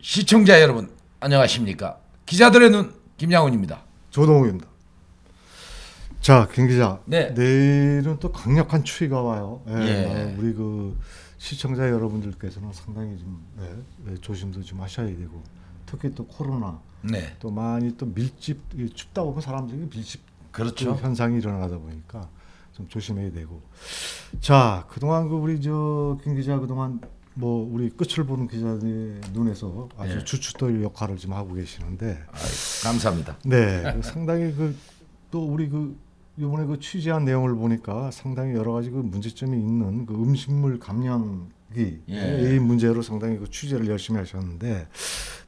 시청자 여러분 안녕하십니까 기자들의 눈 김양훈입니다. 조동욱입니다. 자, 김 기자. 네. 내일은 또 강력한 추위가 와요. 예, 예. 우리 그 시청자 여러분들께서는 상당히 좀 예, 예, 조심도 좀 하셔야 되고 특히 또 코로나 네 또 많이 또 밀집 이 춥다 보면 사람들이 밀집 그렇죠. 그 현상이 일어나다 보니까 좀 조심해야 되고 자 그동안 그 우리 저 김 기자 그동안 뭐 우리 끝을 보는 기자의 눈에서 아주 예. 주춧돌 역할을 좀 하고 계시는데 아이, 감사합니다. 네, 그 상당히 그 또 우리 그 이번에 그 취재한 내용을 보니까 상당히 여러 가지 그 문제점이 있는 그 음식물 감량기 예. 이 문제로 상당히 그 취재를 열심히 하셨는데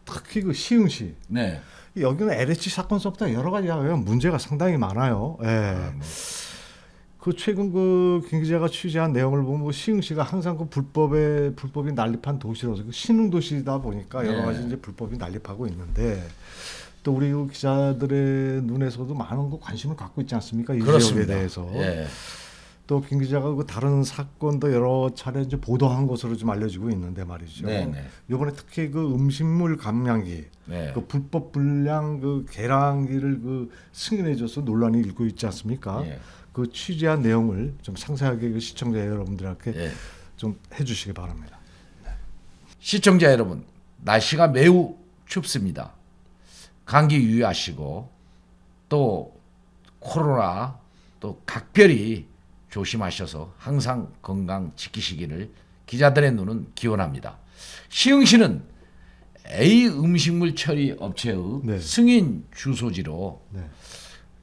특히 그 시흥시 네. 여기는 LH 사건 서부터 여러 가지 문제가 상당히 많아요. 예. 아, 뭐, 그 최근 그김 기자가 취재한 내용을 보면 뭐 시흥시가 항상 그 불법에 불법이 난립한 도시로서 그 신흥 도시다 보니까 여러 네. 가지 이제 불법이 난립하고 있는데 또 우리 그 기자들의 눈에서도 많은 그 관심을 갖고 있지 않습니까? 이 지역에 그렇습니다. 대해서 예. 또김 기자가 그 다른 사건도 여러 차례 이제 보도한 것으로 좀 알려지고 있는데 말이죠. 네, 네. 이번에 특히 그 음식물 감량기 네. 그 불법 불량 그 계량기를 그 승인해줘서 논란이 일고 있지 않습니까? 예. 그 취재한 내용을 좀 상세하게 그 시청자 여러분들께 예. 좀 해주시기 바랍니다. 시청자 여러분 날씨가 매우 춥습니다. 감기 유의하시고 또 코로나 또 각별히 조심하셔서 항상 건강 지키시기를 기자들의 눈은 기원합니다. 시흥시는 A 음식물 처리 업체의 네. 승인 주소지로 네.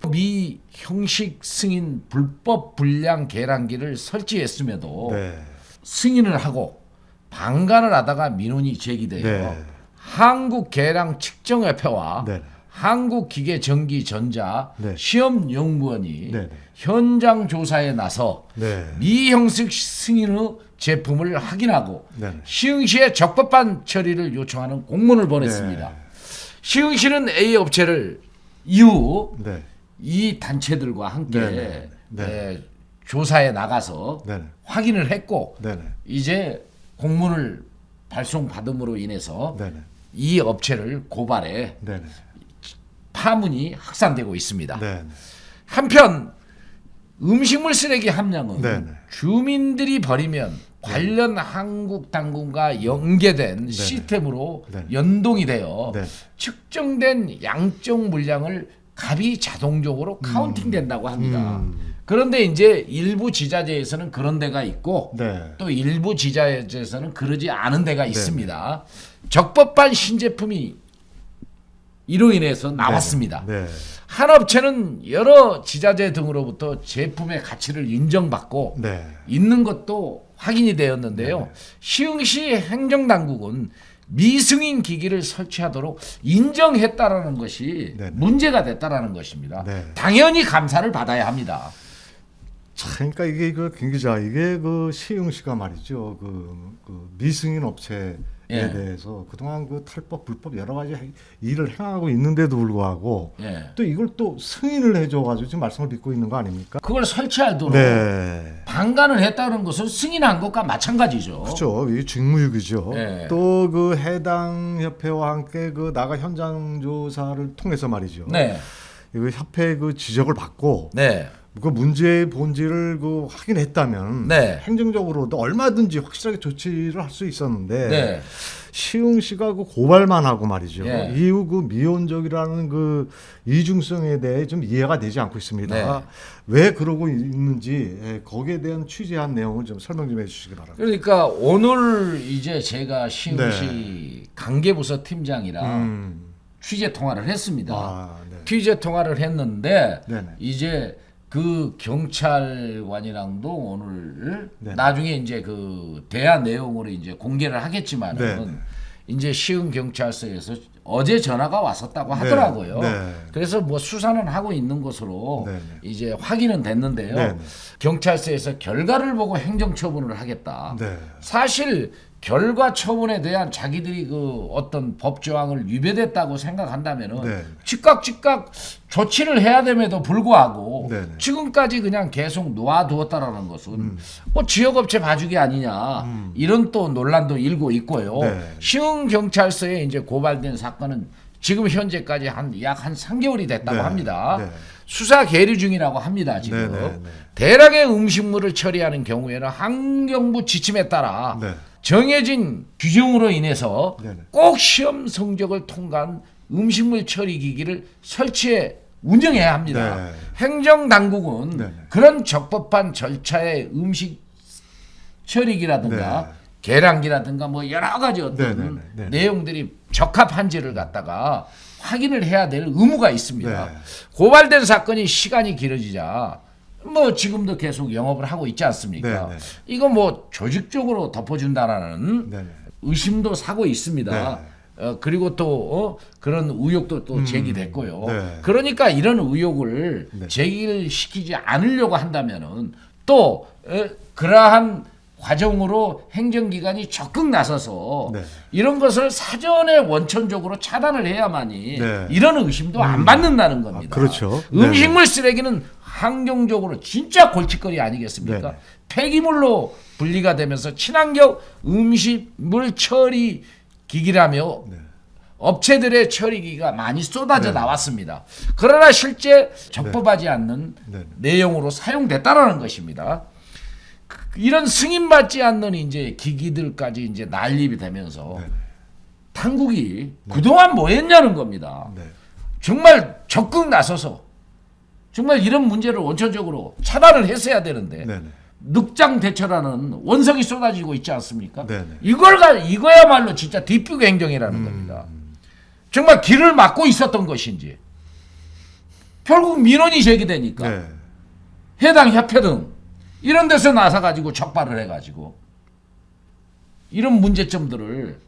미 형식 승인 불법 불량 계량기를 설치했음에도 네. 승인을 하고 방관을 하다가 민원이 제기돼요. 네. 한국 계량 측정협회와 네. 한국기계전기전자 네. 시험연구원이 네. 현장 조사에 나서 네. 미형식 승인의 제품을 확인하고 네. 시흥시에 적법한 처리를 요청하는 공문을 보냈습니다. 네. 시흥시는 A 업체를 이후 네. 이 단체들과 함께 네, 네. 에, 조사에 나가서 네. 확인을 했고 네. 네. 이제 공문을 발송받음으로 인해서 네. 이 업체를 고발해 네. 파문이 확산되고 있습니다. 네. 한편 음식물 쓰레기 함량은 네, 네. 주민들이 버리면 관련 한국 당국과 연계된 시스템으로 네. 연동이 되어 네. 측정된 양적 물량을 값이 자동적으로 카운팅 된다고 합니다. 음. 그런데 이제 일부 지자체에서는 그런 데가 있고 네. 또 일부 지자체에서는 그러지 않은 데가 있습니다. 적법한 신제품이 이로 인해서 나왔습니다. 네. 한 업체는 여러 지자체 등으로부터 제품의 가치를 인정받고 네. 있는 것도 확인이 되었는데요. 시흥시 행정당국은 미승인 기기를 설치하도록 인정했다라는 것이 네네. 문제가 됐다라는 것입니다. 네. 당연히 감사를 받아야 합니다. 참, 그러니까 이게 그 김 기자 이게 그 시흥시가 말이죠 그, 그 미승인 업체에 예. 대해서 그동안 그 탈법 불법 여러 가지 해- 일을 행하고 있는데도 불구하고 예. 또 이걸 또 승인을 해줘가지고 지금 말씀을 믿고 있는 거 아닙니까? 그걸 설치하도록 네. 방관을 했다는 것은 승인한 것과 마찬가지죠. 그렇죠. 이 직무유기죠. 예. 또 그 해당 협회와 함께 그 나가 현장 조사를 통해서 말이죠. 네, 이거 협회 그 지적을 받고 네, 그 문제의 본질을 그 확인했다면 네. 행정적으로도 얼마든지 확실하게 조치를 할 수 있었는데 네. 시흥시가 그 고발만 하고 말이죠. 예. 이후 그 미온적이라는 그 이중성에 대해 좀 이해가 되지 않고 있습니다. 네. 왜 그러고 있는지 예, 거기에 대한 취재한 내용을 좀 설명 좀 해주시기 바랍니다. 그러니까 오늘 이제 제가 시흥시 관계부서 팀장이랑 네. 음. 취재 통화를 했습니다. 아, 네. 취재 통화를 했는데 네네. 이제 그 경찰관이랑도 오늘 네네. 나중에 이제 그 대화 내용으로 이제 공개를 하겠지만은 네네. 이제 시흥 경찰서에서 어제 전화가 왔었다고 하더라고요. 네. 그래서 뭐 수사는 하고 있는 것으로 네네. 이제 확인은 됐는데요. 네네. 경찰서에서 결과를 보고 행정처분을 하겠다. 네. 사실 결과 처분에 대한 자기들이 그 어떤 법 조항을 위배됐다고 생각한다면은 네. 즉각 즉각 조치를 해야 됨에도 불구하고 네, 네. 지금까지 그냥 계속 놓아두었다라는 것은 뭐 지역업체 봐주기 아니냐 이런 또 논란도 일고 있고요. 네. 시흥 경찰서에 이제 고발된 사건은 지금 현재까지 한 약한 3개월이 됐다고 네. 합니다. 네. 수사 계류 중이라고 합니다. 지금 네, 네, 네. 대량의 음식물을 처리하는 경우에는 환경부 지침에 따라 네. 정해진 규정으로 인해서 네, 네. 꼭 시험 성적을 통과한 음식물 처리 기기를 설치해 운영해야 합니다. 네. 행정 당국은 네. 그런 적법한 절차의 음식 처리기라든가 네. 계량기라든가 뭐 여러 가지 어떤 네, 네, 네, 네. 내용들이 적합한지를 갖다가 확인을 해야 될 의무가 있습니다. 네. 고발된 사건이 시간이 길어지자 뭐 지금도 계속 영업을 하고 있지 않습니까? 네, 네. 이거 뭐 조직적으로 덮어준다라는 네, 네. 의심도 사고 있습니다. 네. 어, 그리고 또 어, 그런 의혹도 또 제기됐고요. 네. 그러니까 이런 의혹을 네. 제기를 시키지 않으려고 한다면은 또 에, 그러한 과정으로 행정기관이 적극 나서서 네. 이런 것을 사전에 원천적으로 차단을 해야만이 네. 이런 의심도 안 받는다는 겁니다. 아, 그렇죠. 음식물 쓰레기는 환경적으로 진짜 골칫거리 아니겠습니까? 네. 폐기물로 분리가 되면서 친환경 음식물 처리 기기라며 네. 업체들의 처리기가 많이 쏟아져 나왔습니다. 그러나 실제 적법하지 않는 네. 내용으로 사용됐다라는 것입니다. 그- 이런 승인받지 않는 이제 기기들까지 이제 난립이 되면서 네. 당국이 그동안 뭐 했냐는 겁니다. 네. 정말 적극 나서서 정말 이런 문제를 원천적으로 차단을 했어야 되는데 네, 네. 늑장 대처라는 원성이 쏟아지고 있지 않습니까? 네네. 이걸 가 이거야말로 진짜 뒷뷰 행정이라는 겁니다. 정말 길을 막고 있었던 것인지 결국 민원이 제기되니까 네. 해당 협회 등 이런 데서 나서 가지고 적발을 해 가지고 이런 문제점들을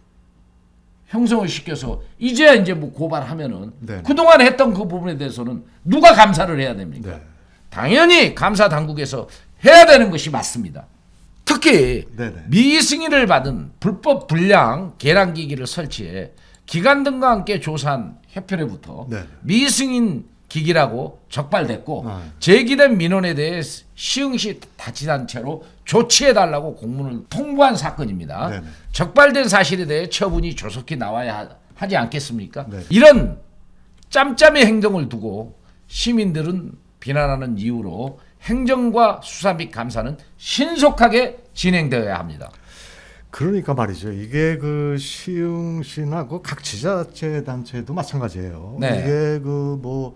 형성을 시켜서 이제야 이제 뭐 고발하면은 네. 그동안 했던 그 부분에 대해서는 누가 감사를 해야 됩니까? 네. 당연히 감사 당국에서 해야 되는 것이 맞습니다. 특히 네네. 미승인을 받은 불법 불량 계량기기를 설치해 기관 등과 함께 조사한 협회로부터 네. 미승인 기기라고 적발됐고 아. 제기된 민원에 대해 시흥시 자치단체로 조치해달라고 공문을 통보한 사건입니다. 네네. 적발된 사실에 대해 처분이 조속히 나와야 하- 하지 않겠습니까? 네. 이런 짬짬이 행동을 두고 시민들은 비난하는 이유로 행정과 수사 및 감사는 신속하게 진행되어야 합니다. 그러니까 말이죠. 이게 그 시흥시나 그각 지자체 단체도 마찬가지예요. 네. 이게 그 뭐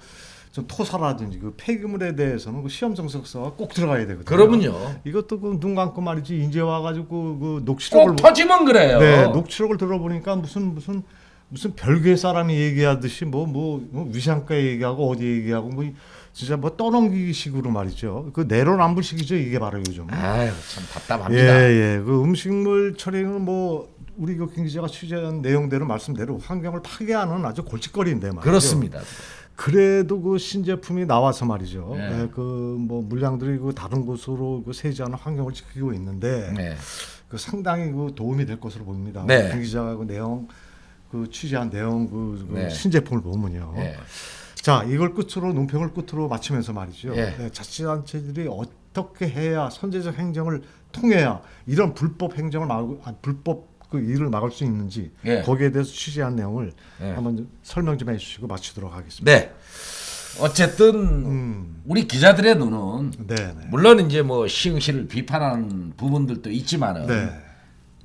좀 토사라든지 그 폐기물에 대해서는 그 시험 정석서가 꼭 들어가야 되거든요. 그러면요. 이것도 그 눈 감고 말이지 이제 와가지고 그 녹취록을 꼭 터지면 그래요. 네 녹취록을 들어보니까 무슨 무슨 무슨 별개 사람이 얘기하듯이 뭐 뭐 위상가 얘기하고 어디 얘기하고 뭐 진짜 뭐 떠넘기식으로 말이죠. 그 내로남불식이죠 이게 바로 요즘. 아유 참 답답합니다. 예, 예. 그 음식물 처리는 뭐 우리 교킹 기자가 취재한 내용대로 말씀대로 환경을 파괴하는 아주 골칫거리인데 말이죠. 그렇습니다. 그래도 그 신제품이 나와서 말이죠. 네. 예, 그뭐 물량들이 그 다른 곳으로 그 세지 않은 환경을 지키고 있는데 네. 그 상당히 그 도움이 될 것으로 보입니다. 네. 김 기자가 그 내용 그 취재한 내용 그, 그 네. 신제품을 보면요. 예. 자 이걸 끝으로 논평을 끝으로 마치면서 말이죠. 예. 예, 자치단체들이 어떻게 해야 선제적 행정을 통해야 이런 불법 행정을 막고 아, 불법 그 일을 막을 수 있는지 예. 거기에 대해서 취재한 내용을 예. 한번 좀 설명 좀 해주시고 마치도록 하겠습니다. 네. 어쨌든 음, 우리 기자들의 눈은 네, 네, 물론 이제 뭐 시흥시를 비판하는 부분들도 있지만은 네,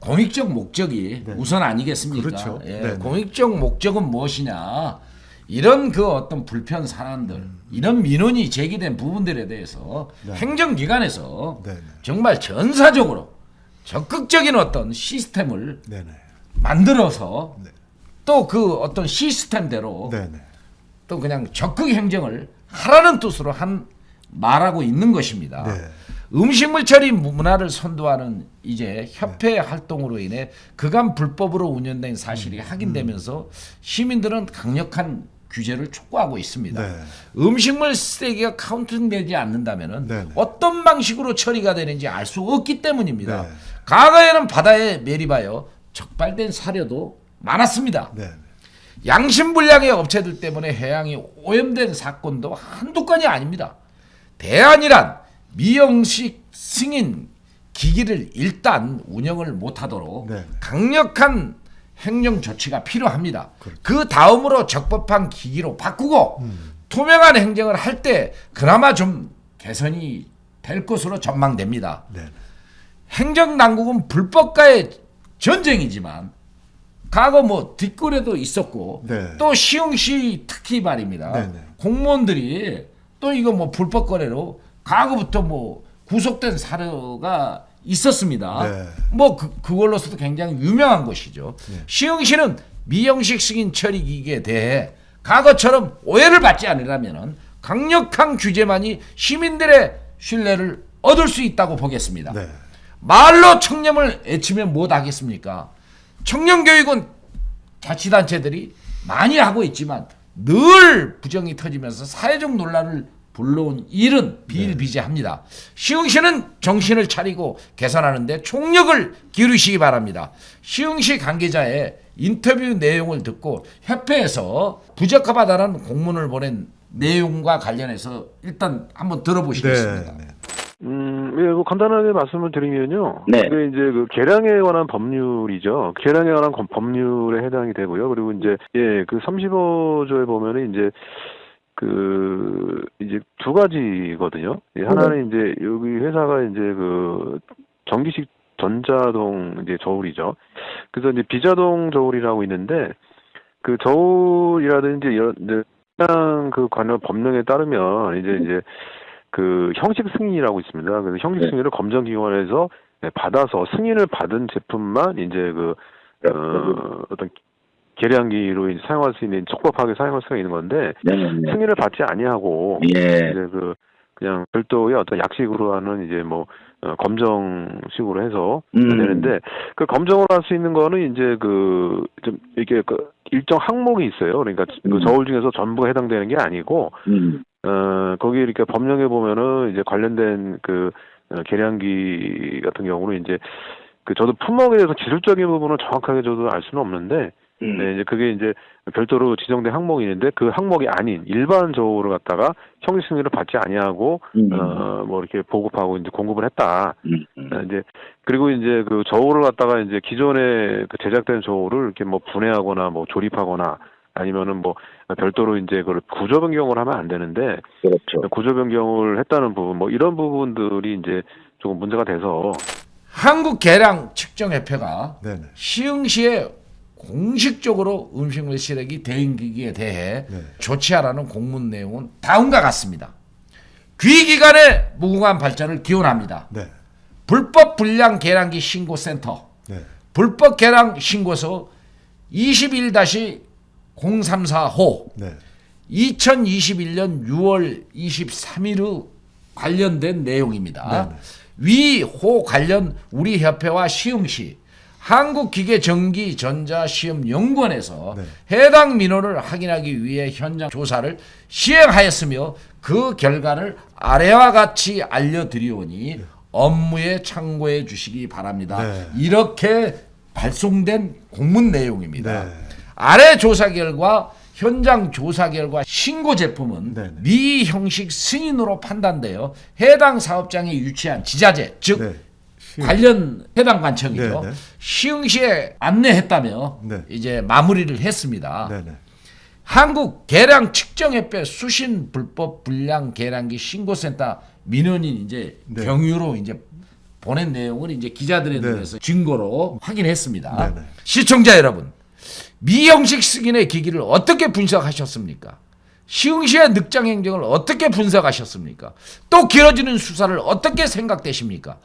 공익적 목적이 네. 우선 아니겠습니까? 그렇죠. 예, 네, 네. 공익적 목적은 무엇이냐? 이런 그 어떤 불편 사안들, 이런 민원이 제기된 부분들에 대해서 네. 행정기관에서 네, 네, 정말 전사적으로 적극적인 어떤 시스템을 네, 네, 만들어서 네. 또그 어떤 시스템대로 네, 네. 또 그냥 적극 행정을 하라는 뜻으로 한 말하고 있는 것입니다. 네. 음식물 처리 문화를 선도하는 이제 협회 활동으로 인해 그간 불법으로 운영된 사실이 확인되면서 시민들은 강력한 규제를 촉구하고 있습니다. 네. 음식물 쓰레기가 카운팅되지 않는다면은 네, 네. 어떤 방식으로 처리가 되는지 알 수 없기 때문입니다. 네. 과거에는 바다에 매립하여 적발된 사료도 많았습니다. 네. 양심불량의 업체들 때문에 해양이 오염된 사건도 한두 건이 아닙니다. 대안이란 미영식 승인 기기를 일단 운영을 못하도록 네. 강력한 행정 조치가 필요합니다. 그 다음으로 적법한 기기로 바꾸고 투명한 행정을 할 때 그나마 좀 개선이 될 것으로 전망됩니다. 네. 행정당국은 불법과의 전쟁이지만 과거 뭐 뒷거래도 있었고 네. 또 시흥시 특히 말입니다. 네, 네. 공무원들이 또 이거 뭐 불법 거래로 과거부터 뭐 구속된 사례가 있었습니다. 네. 뭐 그, 그걸로서도 굉장히 유명한 것이죠. 네. 시흥시는 미영식 승인 처리 기기에 대해 과거처럼 오해를 받지 않으려면 강력한 규제만이 시민들의 신뢰를 얻을 수 있다고 보겠습니다. 네. 말로 청렴을 애치면 못 하겠습니까? 청렴 교육은 자치단체들이 많이 하고 있지만 늘 부정이 터지면서 사회적 논란을 불러온 일은 비일비재합니다. 시흥시는 정신을 차리고 개선하는데 총력을 기울이시기 바랍니다. 시흥시 관계자의 인터뷰 내용을 듣고 협회에서 부적합하다는 공문을 보낸 내용과 관련해서 일단 한번 들어보시겠습니다. 네. 네. 음, 예, 뭐 간단하게 말씀을 드리면요. 네. 그게 이제 그 계량에 관한 법률이죠. 계량에 관한 검- 법률에 해당이 되고요. 그리고 이제 예, 그 35조에 보면은 이제 그 이제 두 가지거든요. 예, 하나는 이제 여기 회사가 이제 그 전기식 전자동 이제 저울이죠. 그래서 이제 비자동 저울이라고 있는데 그 저울이라든지 이런 이제 해당 그 관련 법령에 따르면 이제 이제 그 형식 승인이라고 있습니다. 그래서 형식 네. 승인을 검정 기관에서 네, 받아서 승인을 받은 제품만 이제 그 어, 어떤 계량기로 이제 사용할 수 있는 적법하게 사용할 수가 있는 건데 네네네. 승인을 받지 아니하고 예. 이제 그 그냥 별도의 어떤 약식으로 하는 이제 뭐 어, 검정식으로 해서 음. 되는데 그 검정을 할수 있는 거는 이제 그 좀 이게 그 일정 항목이 있어요. 그러니까 그 음. 저울 중에서 전부가 해당되는 게 아니고 음. 어, 거기 이렇게 법령에 보면은 이제 관련된 그 어, 계량기 같은 경우는 이제 그 저도 품목에 대해서 기술적인 부분은 정확하게 저도 알 수는 없는데 음. 네, 이제 그게 이제 별도로 지정된 항목이 있는데 그 항목이 아닌 일반 저울을 갖다가 형식 승인을 받지 아니하고 음. 어, 뭐 이렇게 보급하고 이제 공급을 했다. 음. 음. 어, 이제 그리고 이제 그 저울을 갖다가 이제 기존에 그 제작된 저울을 이렇게 뭐 분해하거나 뭐 조립하거나 아니면은 뭐 별도로 이제 그걸 구조 변경을 하면 안 되는데 그렇죠. 구조 변경을 했다는 부분 뭐 이런 부분들이 이제 조금 문제가 돼서 한국 계량 측정협회가 네. 네. 시흥시에 공식적으로 음식물 쓰레기 대응기기에 대해 네. 조치하라는 공문 내용은 다음과 같습니다. 귀기관의 무궁한 발전을 기원합니다. 네. 불법 불량 계량기 신고센터, 네. 불법 계량 신고서 21-034호, 네. 2021년 6월 23일의 관련된 내용입니다. 네네. 위호 관련 우리 협회와 시흥시 한국기계전기전자시험연구원에서 네. 해당 민원을 확인하기 위해 현장 조사를 시행하였으며 그 결과를 아래와 같이 알려드리오니 업무에 참고해 주시기 바랍니다. 네. 이렇게 발송된 공문 내용입니다. 네. 아래 조사 결과 현장 조사 결과 신고 제품은 네네. 미형식 승인으로 판단되어 해당 사업장에 유치한 지자재 즉 네. 시- 관련 해당 관청이죠. 네네. 시흥시에 안내했다며 네. 이제 마무리를 했습니다. 네. 네. 한국 계량 측정협회 수신 불법 불량 계량기 신고센터 민원인 이제 네. 경유로 이제 보낸 내용을 이제 기자들에 네. 대해서 증거로 확인했습니다. 네, 네. 시청자 여러분, 미형식 승인의 기기를 어떻게 분석하셨습니까? 시흥시의 늑장 행정을 어떻게 분석하셨습니까? 또 길어지는 수사를 어떻게 생각되십니까?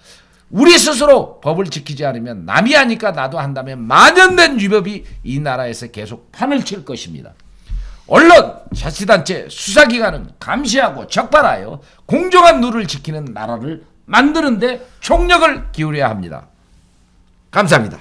우리 스스로 법을 지키지 않으면 남이 하니까 나도 한다면 만연된 위법이 이 나라에서 계속 판을 칠 것입니다. 언론, 자치단체, 수사기관은 감시하고 적발하여 공정한 룰을 지키는 나라를 만드는데 총력을 기울여야 합니다. 감사합니다.